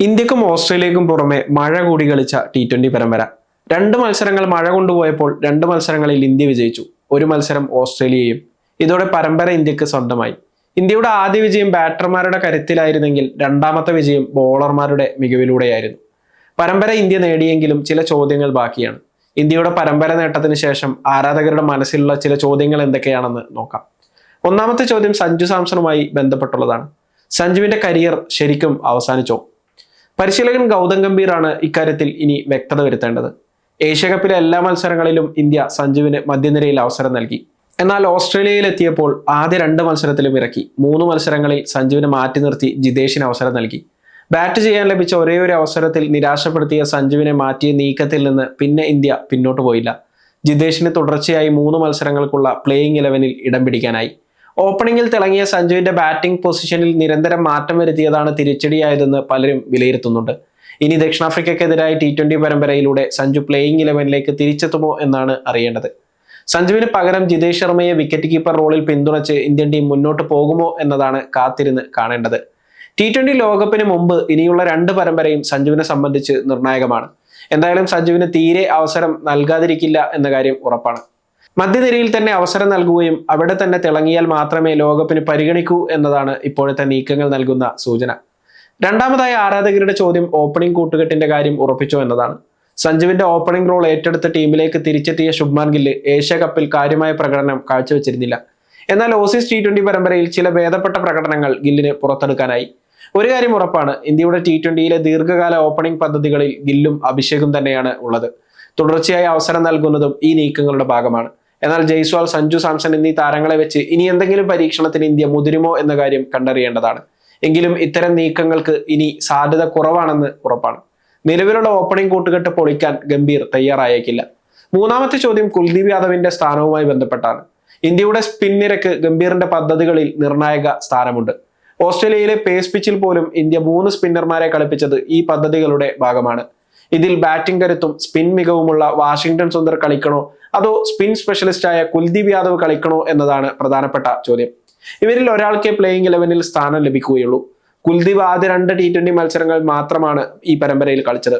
ഇന്ത്യക്കും ഓസ്ട്രേലിയക്കും പുറമെ മഴ കൂടി കളിച്ച ടി ട്വന്റി പരമ്പര. രണ്ട് മത്സരങ്ങൾ മഴ കൊണ്ടുപോയപ്പോൾ രണ്ട് മത്സരങ്ങളിൽ ഇന്ത്യ വിജയിച്ചു. ഒരു മത്സരം ഓസ്ട്രേലിയയും. ഇതോടെ പരമ്പര ഇന്ത്യയ്ക്ക് സ്വന്തമായി. ഇന്ത്യയുടെ ആദ്യ വിജയം ബാറ്റർമാരുടെ കരുത്തിലായിരുന്നെങ്കിൽ രണ്ടാമത്തെ വിജയം ബോളർമാരുടെ മികവിലൂടെയായിരുന്നു. പരമ്പര ഇന്ത്യ നേടിയെങ്കിലും ചില ചോദ്യങ്ങൾ ബാക്കിയാണ്. ഇന്ത്യയുടെ പരമ്പര നേട്ടത്തിന് ശേഷം ആരാധകരുടെ മനസ്സിലുള്ള ചില ചോദ്യങ്ങൾ എന്തൊക്കെയാണെന്ന് നോക്കാം. ഒന്നാമത്തെ ചോദ്യം സഞ്ജു സാംസണുമായി ബന്ധപ്പെട്ടുള്ളതാണ്. സഞ്ജുവിന്റെ കരിയർ ശരിക്കും അവസാനിച്ചോ? പരിശീലകൻ ഗൗതം ഗംഭീറാണ് ഇക്കാര്യത്തിൽ ഇനി വ്യക്തത വരുത്തേണ്ടത്. ഏഷ്യ കപ്പിലെ എല്ലാ മത്സരങ്ങളിലും ഇന്ത്യ സഞ്ജുവിന് മധ്യനിരയിൽ അവസരം നൽകി. എന്നാൽ ഓസ്ട്രേലിയയിൽ എത്തിയപ്പോൾ ആദ്യ രണ്ട് മത്സരത്തിലും ഇറക്കി. മൂന്ന് മത്സരങ്ങളിൽ സഞ്ജുവിനെ മാറ്റി നിർത്തി ജിതേഷിന് അവസരം നൽകി. ബാറ്റ് ചെയ്യാൻ ലഭിച്ച ഒരേ ഒരു അവസരത്തിൽ നിരാശപ്പെടുത്തിയ സഞ്ജുവിനെ മാറ്റിയ നീക്കത്തിൽ നിന്ന് പിന്നെ ഇന്ത്യ പിന്നോട്ട് പോയില്ല. ജിതേഷിന് തുടർച്ചയായി മൂന്ന് മത്സരങ്ങൾക്കുള്ള പ്ലേയിങ് ഇലവനിൽ ഇടം പിടിക്കാനായി. ഓപ്പണിംഗിൽ തിളങ്ങിയ സഞ്ജുവിന്റെ ബാറ്റിംഗ് പൊസിഷനിൽ നിരന്തരം മാറ്റം വരുത്തിയതാണ് തിരിച്ചടിയായതെന്ന് പലരും വിലയിരുത്തുന്നുണ്ട്. ഇനി ദക്ഷിണാഫ്രിക്കക്കെതിരായ ടി ട്വന്റി പരമ്പരയിലൂടെ സഞ്ജു പ്ലേയിങ് ഇലവനിലേക്ക് തിരിച്ചെത്തുമോ എന്നാണ് അറിയേണ്ടത്. സഞ്ജുവിന് പകരം ജിതേഷ് ശർമ്മയെ വിക്കറ്റ് കീപ്പർ റോളിൽ പിന്തുണച്ച് ഇന്ത്യൻ ടീം മുന്നോട്ട് പോകുമോ എന്നതാണ് കാത്തിരുന്ന് കാണേണ്ടത്. ടി ട്വന്റി ലോകകപ്പിന് മുമ്പ് ഇനിയുള്ള രണ്ട് പരമ്പരയും സഞ്ജുവിനെ സംബന്ധിച്ച് നിർണായകമാണ്. എന്തായാലും സഞ്ജുവിന് തീരെ അവസരം നൽകാതിരിക്കില്ല എന്ന കാര്യം ഉറപ്പാണ്. മധ്യനിരയിൽ തന്നെ അവസരം നൽകുകയും അവിടെ തന്നെ തിളങ്ങിയാൽ മാത്രമേ ലോകകപ്പിന് പരിഗണിക്കൂ എന്നതാണ് ഇപ്പോഴത്തെ നീക്കങ്ങൾ നൽകുന്ന സൂചന. രണ്ടാമതായി ആരാധകരുടെ ചോദ്യം ഓപ്പണിംഗ് കൂട്ടുകെട്ടിന്റെ കാര്യം ഉറപ്പിച്ചോ എന്നതാണ്. സഞ്ജുവിന്റെ ഓപ്പണിംഗ് റോൾ ഏറ്റെടുത്ത ടീമിലേക്ക് തിരിച്ചെത്തിയ ശുഭ്മാൻ ഗില്ല് ഏഷ്യ കപ്പിൽ കാര്യമായ പ്രകടനം കാഴ്ചവെച്ചിരുന്നില്ല. എന്നാൽ ഓസീസ് ടി ട്വന്റി പരമ്പരയിൽ ചില ഭേദപ്പെട്ട പ്രകടനങ്ങൾ ഗില്ലിന് പുറത്തെടുക്കാനായി. ഒരു കാര്യം ഉറപ്പാണ് ഇന്ത്യയുടെ ടി ട്വന്റിയിലെ ദീർഘകാല ഓപ്പണിംഗ് പദ്ധതികളിൽ ഗില്ലും അഭിഷേകും തന്നെയാണ് ഉള്ളത്. തുടർച്ചയായി അവസരം നൽകുന്നതും ഈ നീക്കങ്ങളുടെ ഭാഗമാണ്. എന്നാൽ ജയ്സ്വാൾ സഞ്ജു സാംസൺ എന്നീ താരങ്ങളെ വെച്ച് ഇനി എന്തെങ്കിലും പരീക്ഷണത്തിന് ഇന്ത്യ മുതിരുമോ എന്ന കാര്യം കണ്ടറിയേണ്ടതാണ്. എങ്കിലും ഇത്തരം നീക്കങ്ങൾക്ക് ഇനി സാധ്യത കുറവാണെന്ന് ഉറപ്പാണ്. നിലവിലുള്ള ഓപ്പണിംഗ് കൂട്ടുകെട്ട് പൊളിക്കാൻ ഗംഭീർ തയ്യാറായേക്കില്ല. മൂന്നാമത്തെ ചോദ്യം കുൽദീപ് യാദവിന്റെ സ്ഥാനവുമായി ബന്ധപ്പെട്ടാണ്. ഇന്ത്യയുടെ സ്പിൻ നിരക്ക് ഗംഭീറിന്റെ പദ്ധതികളിൽ നിർണായക സ്ഥാനമുണ്ട്. ഓസ്ട്രേലിയയിലെ പേസ് പിച്ചിൽ പോലും ഇന്ത്യ മൂന്ന് സ്പിന്നർമാരെ കളിപ്പിച്ചത് ഈ പദ്ധതികളുടെ ഭാഗമാണ്. ഇതിൽ ബാറ്റിംഗ് കരുത്തും സ്പിൻ മികവുമുള്ള വാഷിംഗ്ടൺ സുന്ദർ കളിക്കണോ? അതോ സ്പിൻ സ്പെഷ്യലിസ്റ്റ് ആയ കുൽദീപ് യാദവ് കളിക്കണോ എന്നതാണ് പ്രധാനപ്പെട്ട ചോദ്യം. ഇവരിൽ ഒരാൾക്കേ പ്ലേയിങ് ഇലവനിൽ സ്ഥാനം ലഭിക്കുകയുള്ളൂ. കുൽദീപ് ആദ്യ രണ്ട് ടി ട്വന്റി മത്സരങ്ങൾ മാത്രമാണ് ഈ പരമ്പരയിൽ കളിച്ചത്.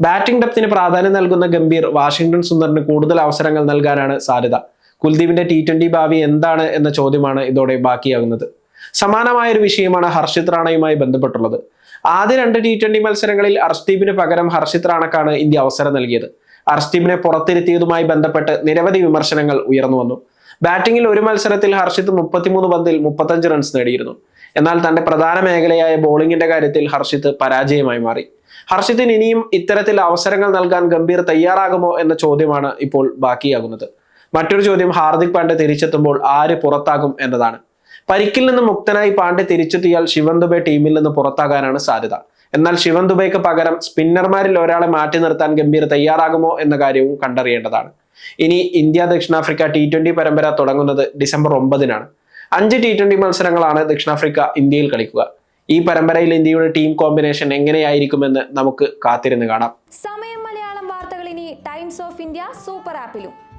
ബാറ്റിംഗ് ഡെപ്തിന് പ്രാധാന്യം നൽകുന്ന ഗംഭീർ വാഷിംഗ്ടൺ സുന്ദറിന് കൂടുതൽ അവസരങ്ങൾ നൽകാനാണ് സാധ്യത. കുൽദീപിന്റെ ടി ട്വന്റി ഭാവി എന്താണ് എന്ന ചോദ്യമാണ് ഇതോടെ ബാക്കിയാകുന്നത്. സമാനമായ ഒരു വിഷയമാണ് ഹർഷിത് റാണയുമായി ബന്ധപ്പെട്ടുള്ളത്. ആദ്യ രണ്ട് ടി ട്വന്റി മത്സരങ്ങളിൽ അർഷ്ദീപിന് പകരം ഹർഷിത് റാണക്കാണ് ഇന്ത്യ അവസരം നൽകിയത്. അർഷ്ദീപിനെ പുറത്തിരുത്തിയതുമായി ബന്ധപ്പെട്ട് നിരവധി വിമർശനങ്ങൾ ഉയർന്നു വന്നു. ബാറ്റിംഗിൽ ഒരു മത്സരത്തിൽ ഹർഷിത് മുപ്പത്തിമൂന്ന് പന്തിൽ മുപ്പത്തഞ്ച് റൺസ് നേടിയിരുന്നു. എന്നാൽ തന്റെ പ്രധാന മേഖലയായ ബോളിംഗിന്റെ കാര്യത്തിൽ ഹർഷിത് പരാജയമായി മാറി. ഹർഷിത്തിന് ഇനിയും ഇത്തരത്തിൽ അവസരങ്ങൾ നൽകാൻ ഗംഭീർ തയ്യാറാകുമോ എന്ന ചോദ്യമാണ് ഇപ്പോൾ ബാക്കിയാകുന്നത്. മറ്റൊരു ചോദ്യം ഹാർദിക് പാണ്ഡ്യ തിരിച്ചെത്തുമ്പോൾ ആര് പുറത്താകും എന്നതാണ്. പരിക്കിൽ നിന്ന് മുക്തനായി പാണ്ഡ്യ തിരിച്ചെത്തിയാൽ ശിവൻ ടീമിൽ നിന്ന് പുറത്താകാനാണ് സാധ്യത. എന്നാൽ ശിവൻ പകരം സ്പിന്നർമാരിൽ ഒരാളെ മാറ്റി നിർത്താൻ ഗംഭീർ തയ്യാറാകുമോ എന്ന കാര്യവും കണ്ടറിയേണ്ടതാണ്. ഇനി ഇന്ത്യ ദക്ഷിണാഫ്രിക്ക ടി ട്വന്റി പരമ്പര തുടങ്ങുന്നത് ഡിസംബർ ഒമ്പതിനാണ്. അഞ്ച് ടി ട്വന്റി മത്സരങ്ങളാണ് ദക്ഷിണാഫ്രിക്ക ഇന്ത്യയിൽ കളിക്കുക. ഈ പരമ്പരയിൽ ഇന്ത്യയുടെ ടീം കോമ്പിനേഷൻ എങ്ങനെയായിരിക്കുമെന്ന് നമുക്ക് കാത്തിരുന്ന് കാണാം. സമയം മലയാളം വാർത്തകൾ ഇനി ടൈംസ് ഓഫ് ഇന്ത്യ സൂപ്പർ ആപ്പിലും.